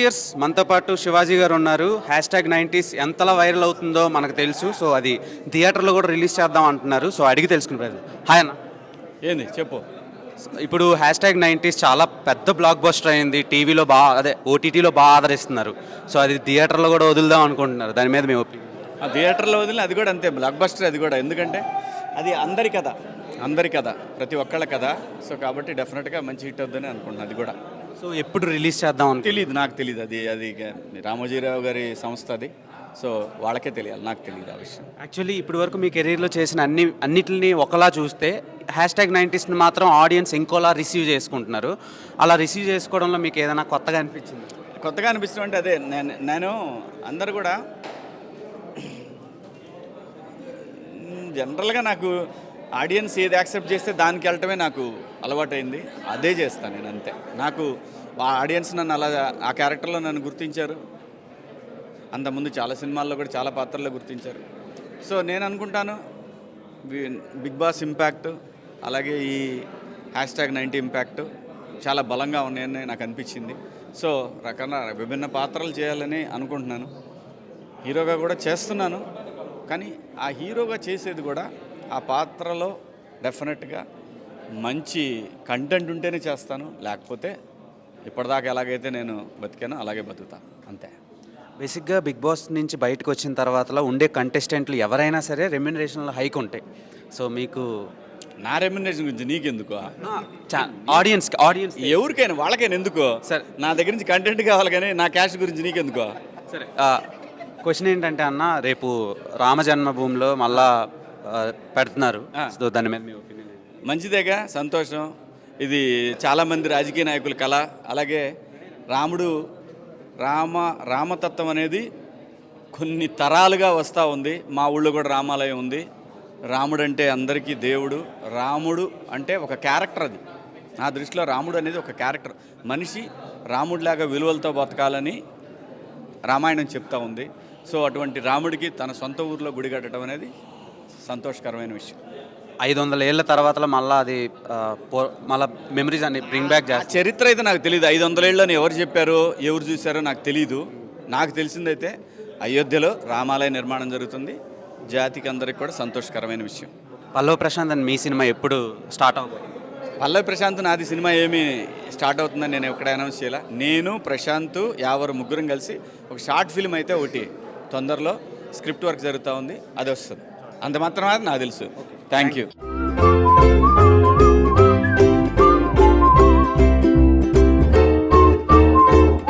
Years మనతో పాటు శివాజీ గారు ఉన్నారు. హ్యాష్ ట్యాగ్ నైంటీస్ ఎంతలా వైరల్ అవుతుందో మనకు తెలుసు. సో అది థియేటర్లో కూడా రిలీజ్ చేద్దాం అంటున్నారు. సో అడిగి తెలుసుకునే ప్రయత్నం. హాయ్ అన్న. ఏంది? చెప్పు. ఇప్పుడు హ్యాష్ ట్యాగ్ నైంటీస్ చాలా పెద్ద బ్లాక్ బస్టర్ అయింది టీవీలో బాగా అదే ఓటీటీలో బాగా ఆదరిస్తున్నారు. సో అది థియేటర్లో కూడా వదులుదాం అనుకుంటున్నారు. దాని మీద మీ ఒపీనియన్. ఆ థియేటర్లో వదిలిన అది కూడా అంతే. బ్లాక్ బస్టర్ అది కూడా. ఎందుకంటే అది అందరి కథ. అందరి కథ. ప్రతి ఒక్కళ్ళ కథ. సో కాబట్టి డెఫినెట్గా మంచి హిట్ అవుద్దని అనుకుంటున్నాను అది కూడా. సో ఎప్పుడు రిలీజ్ చేద్దాం తెలియదు నాకు తెలియదు అది అది రామోజీరావు గారి సంస్థ అది. సో వాళ్ళకే తెలియాలి నాకు తెలియదు ఆ విషయం. యాక్చువల్లీ ఇప్పటి వరకు మీ కెరీర్లో చేసిన అన్ని అన్నిటిని ఒకలా చూస్తే హ్యాష్ ట్యాగ్ నైంటీస్ని మాత్రం ఆడియన్స్ ఇంకోలా రిసీవ్ చేసుకుంటున్నారు. అలా రిసీవ్ చేసుకోవడంలో మీకు ఏదైనా కొత్తగా అనిపించింది? కొత్తగా అనిపిస్తుంది అంటే అదే నేను నేను అందరు కూడా జనరల్గా నాకు ఆడియన్స్ ఏది యాక్సెప్ట్ చేస్తే దానికి వెళ్ళటమే నాకు అలవాటైంది. అదే చేస్తాను నేను అంతే. నాకు ఆ ఆడియన్స్ నన్ను అలా ఆ క్యారెక్టర్లో నన్ను గుర్తించారు. అంతకుముందు చాలా సినిమాల్లో కూడా చాలా పాత్రల్లో గుర్తించారు. సో నేను అనుకుంటాను బిగ్ బాస్ ఇంపాక్ట్ అలాగే ఈ హ్యాష్ ట్యాగ్ నైంటీ ఇంపాక్ట్ చాలా బలంగా ఉన్నాయని నాకు అనిపించింది. సో రకరకాల విభిన్న పాత్రలు చేయాలని అనుకుంటున్నాను. హీరోగా కూడా చేస్తున్నాను. కానీ ఆ హీరోగా చేసేది కూడా ఆ పాత్రలో డెఫినెట్గా మంచి కంటెంట్ ఉంటేనే చేస్తాను. లేకపోతే ఇప్పటిదాకా ఎలాగైతే నేను బతికానో అలాగే బతుకుతా. అంతే. బేసిక్గా బిగ్ బాస్ నుంచి బయటకు వచ్చిన తర్వాతలో ఉండే కంటెస్టెంట్లు ఎవరైనా సరే రెమ్యునరేషన్లో హైక్ ఉంటాయి. సో మీకు నా రెమ్యునరేషన్ గురించి నీకెందుకు? ఆడియన్స్ ఆడియన్స్ ఎవరికైనా వాళ్ళకైనా ఎందుకు? సరే. నా దగ్గర నుంచి కంటెంట్ కావాలి కానీ నా క్యాష్ గురించి నీకెందుకు? సరే. క్వశ్చన్ ఏంటంటే అన్న రేపు రామ జన్మభూమిలో మళ్ళా పెడుతున్నారు. సో దాని మీద మీ ఒపీనియన్ మంచిదేగా సంతోషం. ఇది చాలామంది రాజకీయ నాయకుల కళ. అలాగే రాముడు రామ రామతత్వం అనేది కొన్ని తరాలుగా వస్తూ ఉంది. మా ఊళ్ళో కూడా రామాలయం ఉంది. రాముడు అంటే అందరికీ దేవుడు. రాముడు అంటే ఒక క్యారెక్టర్ అది. నా దృష్టిలో రాముడు అనేది ఒక క్యారెక్టర్. మనిషి రాముడిలాగా విలువలతో బతకాలని రామాయణం చెప్తా ఉంది. సో అటువంటి రాముడికి తన సొంత ఊర్లో గుడి కట్టడం అనేది సంతోషకరమైన విషయం. ఐదు వందల ఏళ్ళ తర్వాత మళ్ళీ అది మళ్ళా మెమరీస్ అన్ని బ్రింగ్ బ్యాక్ చేస్తారు చరిత్ర అయితే నాకు తెలియదు ఐదు వందల ఏళ్ళని ఎవరు చెప్పారో ఎవరు చూశారో నాకు తెలియదు నాకు తెలిసిందైతే అయోధ్యలో రామాలయ నిర్మాణం జరుగుతుంది. జాతికి అందరికి కూడా సంతోషకరమైన విషయం. పల్లవ ప్రశాంత్ అని మీ సినిమా ఎప్పుడు స్టార్ట్ అవబోతుంది పల్లవి ప్రశాంత్ నాది సినిమా ఏమి స్టార్ట్ అవుతుందని నేను ఎక్కడ అనౌన్స్ చేయాల. నేను ప్రశాంత్ యావరు ముగ్గురం కలిసి ఒక షార్ట్ ఫిల్మ్ అయితే ఒకటి తొందరలో స్క్రిప్ట్ వర్క్ జరుగుతూ ఉంది అది వస్తుంది. అంత మాత్రమే నాకు తెలుసు. Thank you